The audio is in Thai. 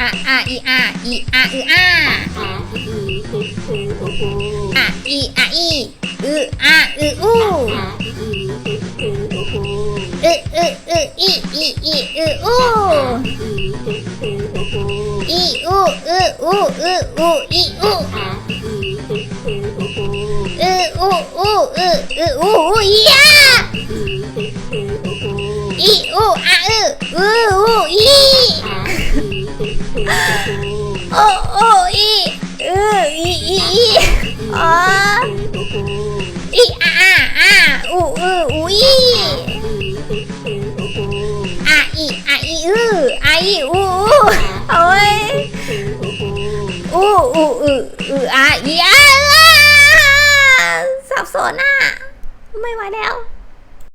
อะอะอีอะอีอะอืออะอะอีอะอีอืออะอืออู้อืออืออืออีอีอีอืออู้อีอูอืออู้อืออู้อีอูอื อู้อู้อืออืออู้อู้อีอะอีอู้อะอืออืออู้อีโอ้โอ้อีเอออีอีอีอ๋ออีอาอาอูอืออูอีอะอีอะอีอืออะอีอูอูโอ้ยอูอูอืออืออะอีอะ ไม่ไหวแล้ว